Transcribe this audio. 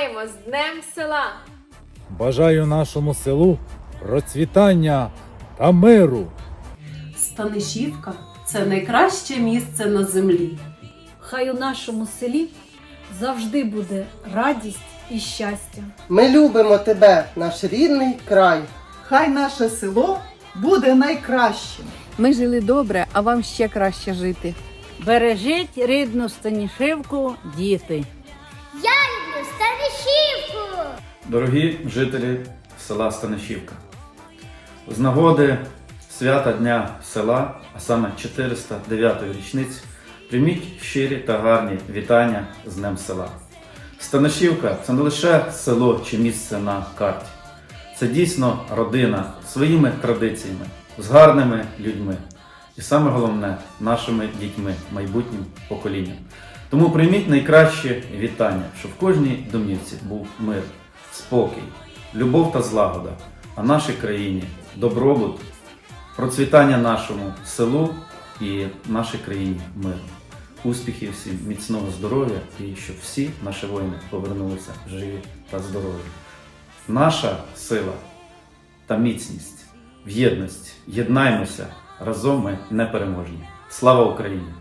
Вітаємо з Днем села! Бажаю нашому селу процвітання та миру. Станишівка це найкраще місце на землі. Хай у нашому селі завжди буде радість і щастя. Ми любимо тебе, наш рідний край. Хай наше село буде найкращим. Ми жили добре, а вам ще краще жити. Бережіть рідну станішивку, діти. Дорогі жителі села Станишівка, з нагоди свята Дня села, а саме 409-ї річниці, прийміть щирі та гарні вітання з Днем села. Станишівка це не лише село чи місце на карті, це дійсно родина своїми традиціями, з гарними людьми. І саме головне нашими дітьми, майбутнім поколінням. Тому прийміть найкраще вітання, щоб в кожній домівці був мир, спокій, любов та злагода, а нашій країні добробут, процвітання нашому селу і нашій країні мир. Успіхів всім, міцного здоров'я і щоб всі наші воїни повернулися живі та здорові. Наша сила та міцність в єдності. Єднаймося разом ми непереможні. Слава Україні!